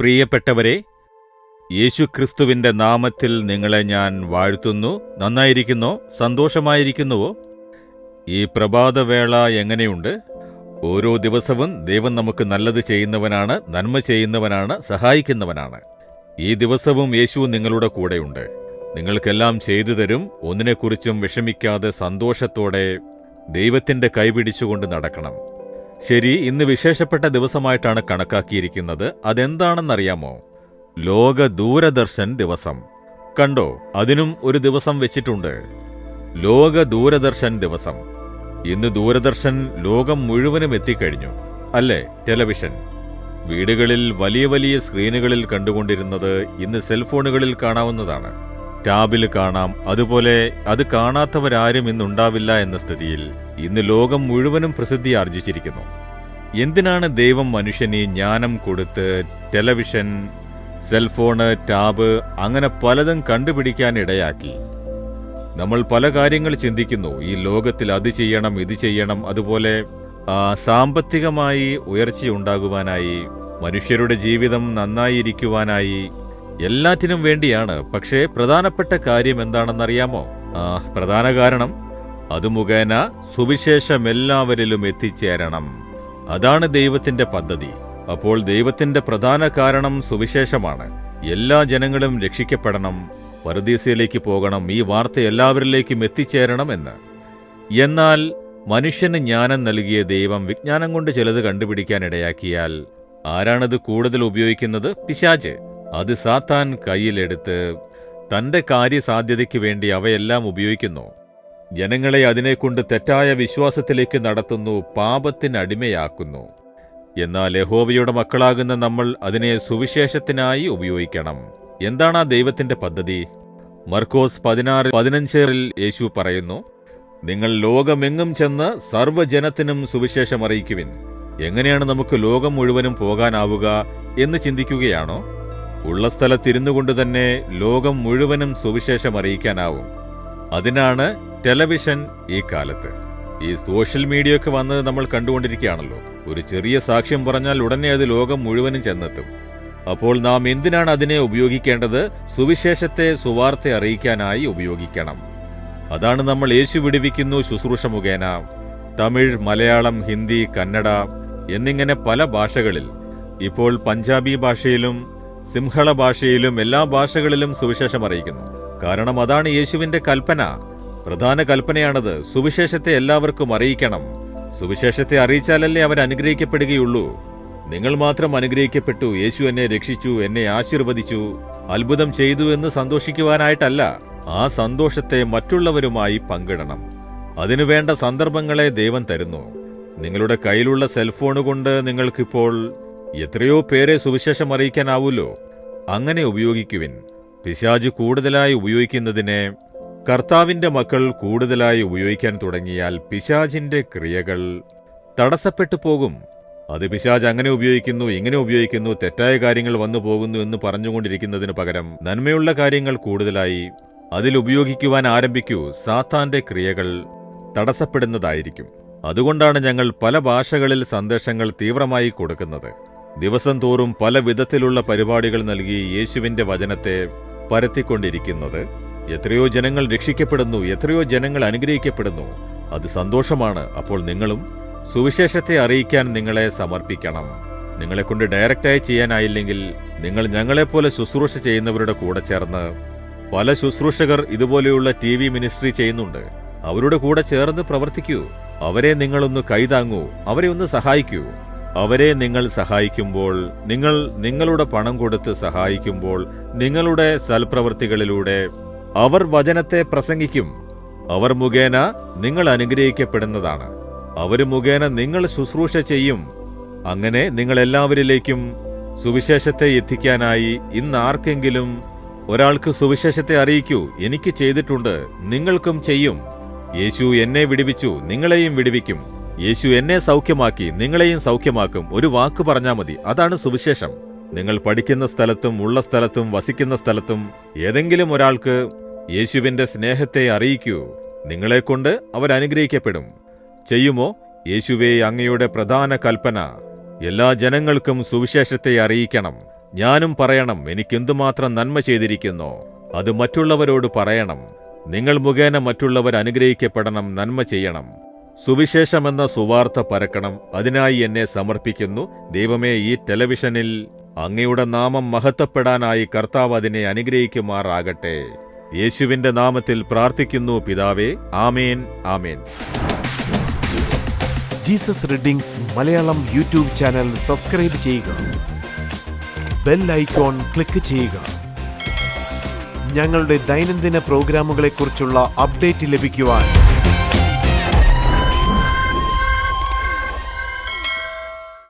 പ്രിയപ്പെട്ടവരെ യേശുക്രിസ്തുവിന്റെ നാമത്തിൽ നിങ്ങളെ ഞാൻ വാഴ്ത്തുന്നു. നന്നായിരിക്കുന്നോ? സന്തോഷമായിരിക്കുന്നുവോ? ഈ പ്രഭാതവേള എങ്ങനെയുണ്ട്? ഓരോ ദിവസവും ദൈവം നമുക്ക് നല്ലത് ചെയ്യുന്നവനാണ് നന്മ ചെയ്യുന്നവനാണ് സഹായിക്കുന്നവനാണ്. ഈ ദിവസവും യേശു നിങ്ങളുടെ കൂടെയുണ്ട്. നിങ്ങൾക്കെല്ലാം ചെയ്തു തരും. ഒന്നിനെക്കുറിച്ചും വിഷമിക്കാതെ സന്തോഷത്തോടെ ദൈവത്തിന്റെ കൈപിടിച്ചുകൊണ്ട് നടക്കണം. ശരി ഇന്ന് വിശേഷപ്പെട്ട ദിവസമായിട്ടാണ് കണക്കാക്കിയിരിക്കുന്നത്. അതെന്താണെന്നറിയാമോ? ലോക ദൂരദർശൻ ദിവസം. കണ്ടോ അതിനും ഒരു ദിവസം വെച്ചിട്ടുണ്ട്. ലോക ദൂരദർശൻ ദിവസം. ഇന്ന് ദൂരദർശൻ ലോകം മുഴുവനും എത്തിക്കഴിഞ്ഞു അല്ലേ ടെലിവിഷൻ? വീടുകളിൽ വലിയ വലിയ സ്ക്രീനുകളിൽ കണ്ടുകൊണ്ടിരുന്നത് ഇന്ന് സെൽഫോണുകളിൽ കാണാവുന്നതാണ്. ടാബിൽ കാണാം അതുപോലെ അത് കാണാത്തവരാരും ഇന്നുണ്ടാവില്ല എന്ന സ്ഥിതിയിൽ ഇന്ന് ലോകം മുഴുവനും പ്രസിദ്ധി ആർജിച്ചിരിക്കുന്നു. എന്തിനാണ് ദൈവം മനുഷ്യന് ജ്ഞാനം കൊടുത്ത് ടെലിവിഷൻ സെൽഫോണ് ടാബ് അങ്ങനെ പലതും കണ്ടുപിടിക്കാൻ ഇടയാക്കി? നമ്മൾ പല കാര്യങ്ങൾ ചിന്തിക്കുന്നു. ഈ ലോകത്തിൽ അത് ചെയ്യണം ഇത് ചെയ്യണം അതുപോലെ സാമ്പത്തികമായി ഉയർച്ചയുണ്ടാകുവാനായി മനുഷ്യരുടെ ജീവിതം നന്നായിരിക്കുവാനായി എല്ലാറ്റിനും വേണ്ടിയാണ്. പക്ഷേ പ്രധാനപ്പെട്ട കാര്യം എന്താണെന്നറിയാമോ? പ്രധാന കാരണം അത് മുഖേന സുവിശേഷം എല്ലാവരിലും എത്തിച്ചേരണം. അതാണ് ദൈവത്തിന്റെ പദ്ധതി. അപ്പോൾ ദൈവത്തിന്റെ പ്രധാന കാരണം സുവിശേഷമാണ്. എല്ലാ ജനങ്ങളും രക്ഷിക്കപ്പെടണം. പരദീസയിലേക്ക് പോകണം. ഈ വാർത്ത എല്ലാവരിലേക്കും എത്തിച്ചേരണം എന്ന്. എന്നാൽ മനുഷ്യന് ജ്ഞാനം നൽകിയ ദൈവം വിജ്ഞാനം കൊണ്ട് ചിലത് കണ്ടുപിടിക്കാൻ ഇടയാക്കിയാൽ ആരാണത് കൂടുതൽ ഉപയോഗിക്കുന്നത്? പിശാച്. അത് സാത്താൻ കയ്യിലെടുത്ത് തന്റെ കാര്യസാധ്യതയ്ക്ക് വേണ്ടി അവയെല്ലാം ഉപയോഗിക്കുന്നു. ജനങ്ങളെ അതിനെക്കൊണ്ട് തെറ്റായ വിശ്വാസത്തിലേക്ക് നടത്തുന്നു പാപത്തിനടിമയാക്കുന്നു എന്നാൽ യഹോവയുടെ മക്കളാകുന്ന നമ്മൾ അതിനെ സുവിശേഷത്തിനായി ഉപയോഗിക്കണം. എന്താണ് ആ ദൈവത്തിന്റെ പദ്ധതി? മർക്കോസ് പതിനാറ് പതിനഞ്ചേറിൽ യേശു പറയുന്നു നിങ്ങൾ ലോകമെങ്ങും ചെന്ന് സർവജനത്തിനും സുവിശേഷം അറിയിക്കുവിൻ. എങ്ങനെയാണ് നമുക്ക് ലോകം മുഴുവനും പോകാനാവുക എന്ന് ചിന്തിക്കുകയാണോ? ഉള്ള സ്ഥലത്തിരുന്നു തന്നെ ലോകം മുഴുവനും സുവിശേഷം അറിയിക്കാനാവും. അതിനാണ് ടെലിവിഷൻ ഈ കാലത്ത്. ഈ സോഷ്യൽ മീഡിയ ഒക്കെ വന്നത് നമ്മൾ കണ്ടുകൊണ്ടിരിക്കുകയാണല്ലോ. ഒരു ചെറിയ സാക്ഷ്യം പറഞ്ഞാൽ ഉടനെ അത് ലോകം മുഴുവനും ചെന്നെത്തും. അപ്പോൾ നാം എന്തിനാണ് അതിനെ ഉപയോഗിക്കേണ്ടത്? സുവിശേഷത്തെ സുവാർത്ത അറിയിക്കാനായി ഉപയോഗിക്കണം. അതാണ് നമ്മൾ യേശു വിടുവിക്കുന്നു ശുശ്രൂഷ മുഖേന. തമിഴ് മലയാളം ഹിന്ദി കന്നഡ എന്നിങ്ങനെ പല ഭാഷകളിൽ. ഇപ്പോൾ പഞ്ചാബി ഭാഷയിലും സിംഹള ഭാഷയിലും എല്ലാ ഭാഷകളിലും സുവിശേഷം അറിയിക്കുന്നു. കാരണം അതാണ് യേശുവിന്റെ കൽപ്പന. പ്രധാന കൽപ്പനയാണത് സുവിശേഷത്തെ എല്ലാവർക്കും അറിയിക്കണം. സുവിശേഷത്തെ അറിയിച്ചാലല്ലേ അവർ അനുഗ്രഹിക്കപ്പെടുകയുള്ളൂ. നിങ്ങൾ മാത്രം അനുഗ്രഹിക്കപ്പെട്ടു യേശു എന്നെ രക്ഷിച്ചു എന്നെ ആശീർവദിച്ചു അത്ഭുതം ചെയ്തു എന്ന് സന്തോഷിക്കുവാനായിട്ടല്ല ആ സന്തോഷത്തെ മറ്റുള്ളവരുമായി പങ്കിടണം. അതിനുവേണ്ട സന്ദർഭങ്ങളെ ദൈവം തരുന്നു. നിങ്ങളുടെ കയ്യിലുള്ള സെൽഫോൺ കൊണ്ട് നിങ്ങൾക്കിപ്പോൾ എത്രയോ പേരെ സുവിശേഷം അറിയിക്കാനാവൂലോ? അങ്ങനെ ഉപയോഗിക്കുവിൻ. പിശാജ് കൂടുതലായി ഉപയോഗിക്കുന്നതിനെ കർത്താവിന്റെ മക്കൾ കൂടുതലായി ഉപയോഗിക്കാൻ തുടങ്ങിയാൽ പിശാജിന്റെ ക്രിയകൾ തടസ്സപ്പെട്ടു പോകും. അത് പിശാജ് അങ്ങനെ ഉപയോഗിക്കുന്നു ഇങ്ങനെ ഉപയോഗിക്കുന്നു തെറ്റായ കാര്യങ്ങൾ വന്നു പോകുന്നു എന്ന് പറഞ്ഞുകൊണ്ടിരിക്കുന്നതിന് പകരം നന്മയുള്ള കാര്യങ്ങൾ കൂടുതലായി അതിൽ ഉപയോഗിക്കുവാൻ ആരംഭിക്കൂ. സാത്താന്റെ ക്രിയകൾ തടസ്സപ്പെടുന്നതായിരിക്കും. അതുകൊണ്ടാണ് ഞങ്ങൾ പല ഭാഷകളിൽ സന്ദേശങ്ങൾ തീവ്രമായി കൊടുക്കുന്നത്. ദിവസം തോറും പല വിധത്തിലുള്ള പരിപാടികൾ നൽകി യേശുവിന്റെ വചനത്തെ പരത്തിക്കൊണ്ടിരിക്കുന്നത്. എത്രയോ ജനങ്ങൾ രക്ഷിക്കപ്പെടുന്നു എത്രയോ ജനങ്ങൾ അനുഗ്രഹിക്കപ്പെടുന്നു. അത് സന്തോഷമാണ്. അപ്പോൾ നിങ്ങളും സുവിശേഷത്തെ അറിയിക്കാൻ നിങ്ങളെ സമർപ്പിക്കണം. നിങ്ങളെക്കൊണ്ട് ഡയറക്റ്റായി ചെയ്യാനായില്ലെങ്കിൽ നിങ്ങൾ ഞങ്ങളെപ്പോലെ ശുശ്രൂഷ ചെയ്യുന്നവരുടെ കൂടെ ചേർന്ന് പല ശുശ്രൂഷകർ ഇതുപോലെയുള്ള ടി വി മിനിസ്ട്രി ചെയ്യുന്നുണ്ട്. അവരുടെ കൂടെ ചേർന്ന് പ്രവർത്തിക്കൂ. അവരെ നിങ്ങളൊന്ന് കൈതാങ്ങൂ. അവരെ ഒന്ന് സഹായിക്കൂ. അവരെ നിങ്ങൾ സഹായിക്കുമ്പോൾ നിങ്ങൾ നിങ്ങളുടെ പണം കൊടുത്ത് സഹായിക്കുമ്പോൾ നിങ്ങളുടെ സൽപ്രവൃത്തികളിലൂടെ അവർ വചനത്തെ പ്രസംഗിക്കും. അവർ മുഖേന നിങ്ങൾ അനുഗ്രഹിക്കപ്പെടുന്നതാണ്. അവർ മുഖേന നിങ്ങൾ ശുശ്രൂഷ ചെയ്യും. അങ്ങനെ നിങ്ങൾ എല്ലാവരിലേക്കും സുവിശേഷത്തെ എത്തിക്കാനായി ഇന്ന് ആർക്കെങ്കിലും ഒരാൾക്ക് സുവിശേഷത്തെ അറിയിക്കൂ എനിക്ക് ചെയ്തിട്ടുണ്ട് നിങ്ങൾക്കും ചെയ്യും. യേശു എന്നെ വിടുവിച്ചു നിങ്ങളെയും വിടുവിക്കും. യേശു എന്നെ സൗഖ്യമാക്കി നിങ്ങളെയും സൗഖ്യമാക്കും. ഒരു വാക്ക് പറഞ്ഞാൽ മതി അതാണ് സുവിശേഷം. നിങ്ങൾ പഠിക്കുന്ന സ്ഥലത്തും ഉള്ള സ്ഥലത്തും വസിക്കുന്ന സ്ഥലത്തും ഏതെങ്കിലും ഒരാൾക്ക് യേശുവിന്റെ സ്നേഹത്തെ അറിയിക്കൂ. നിങ്ങളെക്കൊണ്ട് അവരനുഗ്രഹിക്കപ്പെടും ചെയ്യുമോ? യേശുവേ അങ്ങയുടെ പ്രധാന കൽപ്പന. എല്ലാ ജനങ്ങൾക്കും സുവിശേഷത്തെ അറിയിക്കണം. ഞാനും പറയണം എനിക്കെന്തുമാത്രം നന്മ ചെയ്തിരിക്കുന്നു. അത് മറ്റുള്ളവരോട് പറയണം. നിങ്ങൾ മുഖേന മറ്റുള്ളവർ അനുഗ്രഹിക്കപ്പെടണം നന്മ ചെയ്യണം. സുവിശേഷമെന്ന സുവാർത്ത പരക്കണം. അതിനായി എന്നെ സമർപ്പിക്കുന്നു. ദൈവമേ ഈ ടെലിവിഷനിൽ അങ്ങയുടെ നാമം മഹത്വപ്പെടാനായി കർത്താവ് അതിനെ അനുഗ്രഹിക്കുമാറാകട്ടെ. യേശുവിന്റെ നാമത്തിൽ പ്രാർത്ഥിക്കുന്നു പിതാവേ. ആമേൻ ആമേൻ. Jesus readings Malayalam YouTube channel subscribe ചെയ്യുക. ബെൽ ഐക്കോൺ ക്ലിക്ക് ചെയ്യുക. ഞങ്ങളുടെ ദൈനംദിന പ്രോഗ്രാമുകളെക്കുറിച്ചുള്ള അപ്ഡേറ്റ് ലഭിക്കുവാൻ